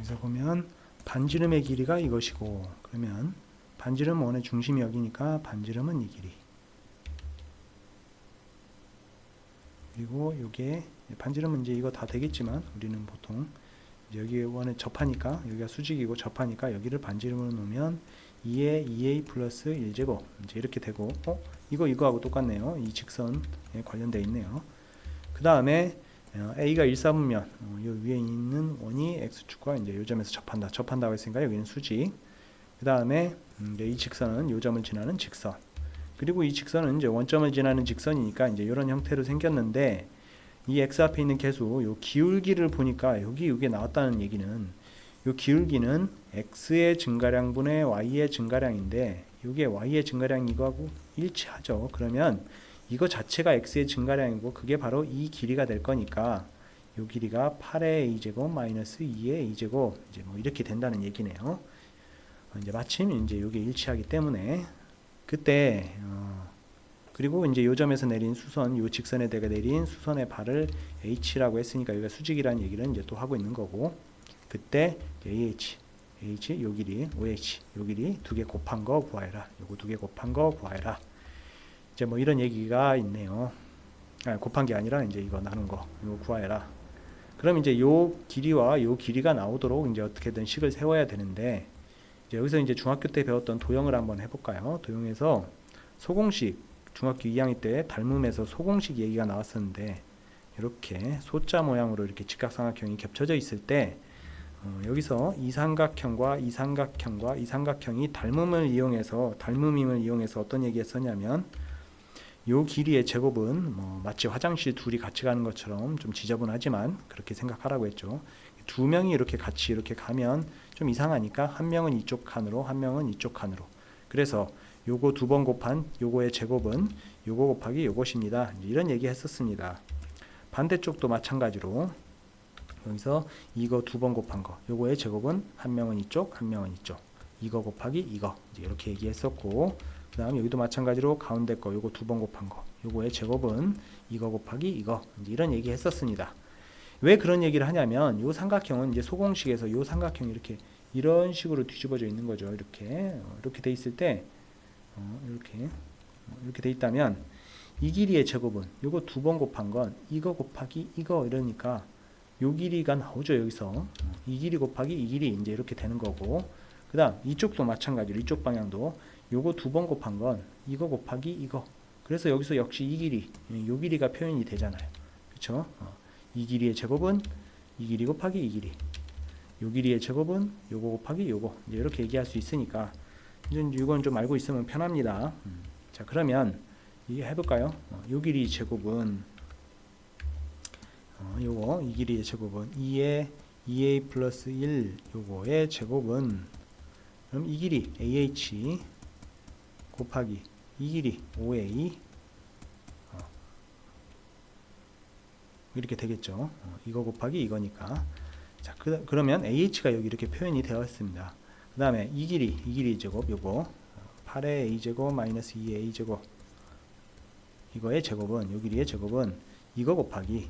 여기서 보면 반지름의 길이가 이것이고 그러면 반지름 원의 중심이 여기니까 반지름은 이 길이. 그리고 요게 반지름은 이제 이거 다 되겠지만 우리는 보통 여기 원에 접하니까 여기가 수직이고 접하니까 여기를 반지름으로 놓으면 2에 2a 플러스 1제곱. 이제 이렇게 되고 어? 이거 이거하고 똑같네요. 이 직선에 관련돼 있네요. 그 다음에 어, a가 1, 4분면 어, 요 위에 있는 원이 x축과 이제 요 점에서 접한다 접한다고 했으니까 여기는 수직 그 다음에 음, 이 직선은 요 점을 지나는 직선 그리고 이 직선은 이제 원점을 지나는 직선이니까 이제 이런 형태로 생겼는데 이 x 앞에 있는 계수 요 기울기를 보니까 여기 이게 나왔다는 얘기는 요 기울기는 x의 증가량 분의 y의 증가량인데 이게 y의 증가량 이거하고 일치하죠. 그러면 이거 자체가 x의 증가량이고 그게 바로 이 길이가 될 거니까 요 길이가 8의 a제곱 마이너스 2의 a제곱 이제 뭐 이렇게 된다는 얘기네요. 어, 이제 마침 이제 이게 일치하기 때문에 그때 어, 그리고 이제 요 점에서 내린 수선 요 직선에 대가 내린 수선의 발을 h라고 했으니까 여기가 수직이라는 얘기를 이제 또 하고 있는 거고 그때 AH, H 요 길이, OH 요 길이 두 개 곱한 거 구하여라. 요거 두 개 곱한 거 구하여라. 이제 뭐 이런 얘기가 있네요. 아, 곱한 게 아니라 이제 이거 나눈 거 이거 구하여라. 그럼 이제 요 길이와 요 길이가 나오도록 이제 어떻게든 식을 세워야 되는데 이제 여기서 이제 중학교 때 배웠던 도형을 한번 해볼까요? 도형에서 소공식 중학교 2학년 때 닮음에서 소공식 얘기가 나왔었는데 이렇게 소자 모양으로 이렇게 직각삼각형이 겹쳐져 있을 때 어, 여기서 이 삼각형과 이 삼각형과 이 삼각형이 닮음을 이용해서 닮음임을 이용해서 어떤 얘기했었냐면 요 길이의 제곱은 뭐 마치 화장실 둘이 같이 가는 것처럼 좀 지저분하지만 그렇게 생각하라고 했죠. 두 명이 이렇게 같이 이렇게 가면 좀 이상하니까 한 명은 이쪽 칸으로 한 명은 이쪽 칸으로. 그래서 요거 두 번 곱한 요거의 제곱은 요거 곱하기 요것입니다. 이런 얘기 했었습니다. 반대쪽도 마찬가지로 여기서 이거 두 번 곱한 거 요거의 제곱은 한 명은 이쪽 한 명은 이쪽 이거 곱하기 이거 이렇게 얘기했었고 그 다음 여기도 마찬가지로 가운데 거 요거 두 번 곱한 거. 요거의 제곱은 이거 곱하기 이거. 이제 이런 얘기 했었습니다. 왜 그런 얘기를 하냐면 요 삼각형은 이제 소공식에서 요 삼각형이 이렇게 이런 식으로 뒤집어져 있는 거죠. 이렇게. 어, 이렇게 돼 있을 때 어, 이렇게. 어, 이렇게 돼 있다면 이 길이의 제곱은 요거 두 번 곱한 건 이거 곱하기 이거 이러니까 요 길이가 나오죠 여기서. 이 길이 곱하기 이 길이 이제 이렇게 되는 거고. 그 다음 이쪽도 마찬가지로 이쪽 방향도 요거 두 번 곱한 건 이거 곱하기 이거. 그래서 여기서 역시 이 길이 요 길이가 표현이 되잖아요. 그쵸? 어, 이 길이의 제곱은 이 길이 곱하기 이 길이. 요 길이의 제곱은 요거 곱하기 요거. 이제 이렇게 얘기할 수 있으니까. 이제 이건 좀 알고 있으면 편합니다. 음. 자 그러면 이게 해볼까요? 어, 요 길이 제곱은 어, 요거 이 길이의 제곱은 2의 2a 플러스 1 요거의 제곱은 그럼 이 길이 ah 곱하기 이 길이 5a 어, 이렇게 되겠죠. 어, 이거 곱하기 이거니까. 자, 그, 그러면 ah가 여기 이렇게 표현이 되어 있습니다. 그 다음에 이 길이 이 길이 제곱 요거. 8의 a 제곱 마이너스 2의 a 제곱. 이거의 제곱은 요 길이의 제곱은 이거 곱하기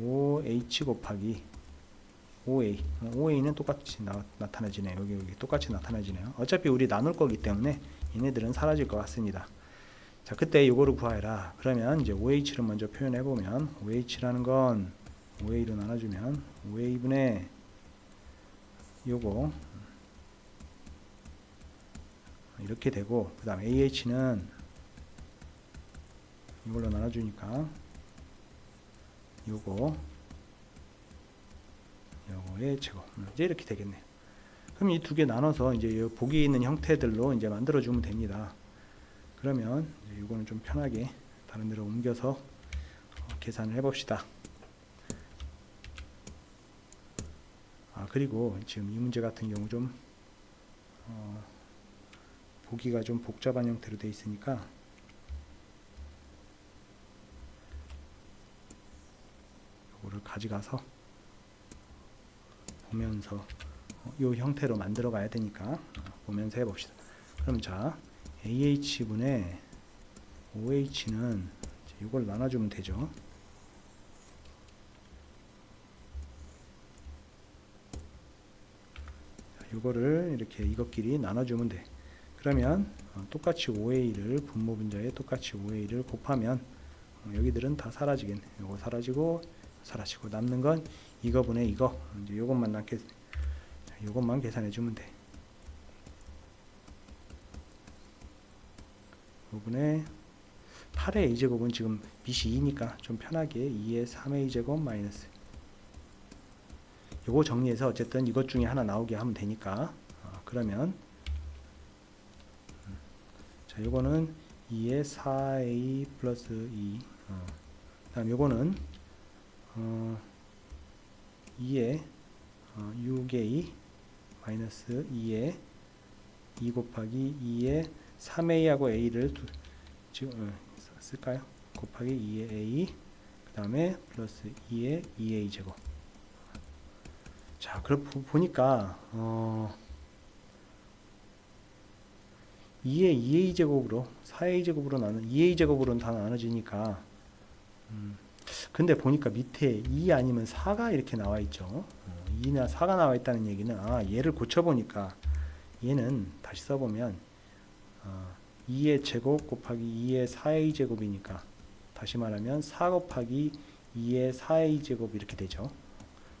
5h 곱하기 5a 5a는 똑같이 나, 나타나지네요. 여기 여기 똑같이 나타나지네요. 어차피 우리 나눌 거기 때문에 얘네들은 사라질 것 같습니다. 자 그때 이거를 구하라. 그러면 이제 5h를 먼저 표현해 보면 5h라는 건 5a로 나눠주면 5a분의 요거 이렇게 되고 그 다음 ah는 이걸로 나눠주니까 요거 요거의 제곱. 이제 이렇게 되겠네요. 그럼 이 두 개 나눠서 이제 요 보기 있는 형태들로 이제 만들어 주면 됩니다. 그러면 이제 요거는 좀 편하게 다른 데로 옮겨서 어, 계산을 해봅시다. 아 그리고 지금 이 문제 같은 경우 좀 어, 보기가 좀 복잡한 형태로 되어 있으니까 요거를 가져가서 보면서 어, 요 형태로 만들어 가야 되니까 어, 보면서 해봅시다. 그럼 자 AH분의 OH는 이걸 나눠주면 되죠. 요거를 이렇게 이것끼리 나눠주면 돼. 그러면 어, 똑같이 5a를 분모 분자에 똑같이 5a를 곱하면 어, 여기들은 다 사라지겠네. 요거 사라지고 사라지고 남는 건 이거분의 이거 이제 요것만 남게 자, 요것만 계산해 주면 돼. 5분의 8의 a제곱은 지금 밑이 2니까 좀 편하게 2의 3의 제곱 마이너스. 요거 정리해서 어쨌든 이것 중에 하나 나오게 하면 되니까. 어, 그러면 음, 자 요거는 2의 4a 플러스 2 어, 다음 요거는 어, 2의 어, 6a 마이너스 2의 2 곱하기 2의 3a하고 a를 두, 지금 어, 쓸까요? 곱하기 2의 a 그 다음에 플러스 2의 2a 제곱 자 그럼 보- 보니까 어, 2의 2a 제곱으로 4a 제곱으로 나눠 2a 제곱으로는 다 나눠지니까 음, 근데 보니까 밑에 2 아니면 4가 이렇게 나와 있죠 어, 2나 4가 나와 있다는 얘기는 아 얘를 고쳐 보니까 얘는 다시 써보면 어, 2의 제곱 곱하기 2의 4a 제곱이니까 다시 말하면 4 곱하기 2의 4a 제곱 이렇게 되죠.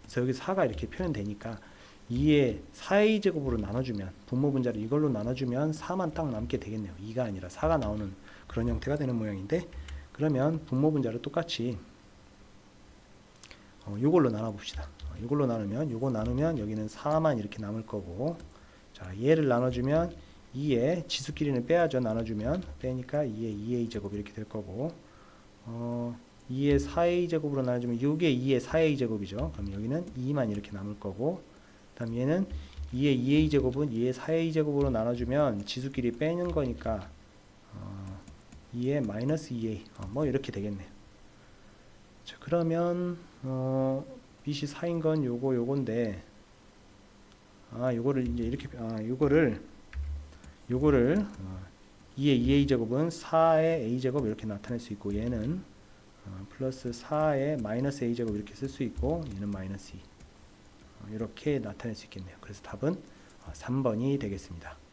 그래서 여기 4가 이렇게 표현되니까 2의 4a 제곱으로 나눠주면 분모 분자를 이걸로 나눠주면 4만 딱 남게 되겠네요. 2가 아니라 4가 나오는 그런 형태가 되는 모양인데 그러면 분모 분자를 똑같이 어, 이걸로 나눠 봅시다. 어, 이걸로 나누면 요거 나누면 여기는 4만 이렇게 남을 거고 자 얘를 나눠주면 2의 지수끼리는 빼야죠. 나눠주면 빼니까 2의 2a 제곱 이렇게 될 거고 어, 2의 4a 제곱으로 나눠주면 6의 2의 4a 제곱이죠. 그럼 여기는 2만 이렇게 남을 거고 그다음 얘는 2의 2a 제곱은 2의 4a 제곱으로 나눠주면 지수끼리 빼는 거니까 어, 2의 마이너스 2a 어, 뭐 이렇게 되겠네요. 자 그러면 어, 빛이 4인 건 요거 요건데 아 요거를 이제 이렇게 아 요거를 요거를 어, 2의 2a 제곱은 4의 a 제곱 이렇게 나타낼 수 있고 얘는 어, 플러스 4의 마이너스 a 제곱 이렇게 쓸 수 있고 얘는 마이너스 2 어, 이렇게 나타낼 수 있겠네요. 그래서 답은 어, 3번이 되겠습니다.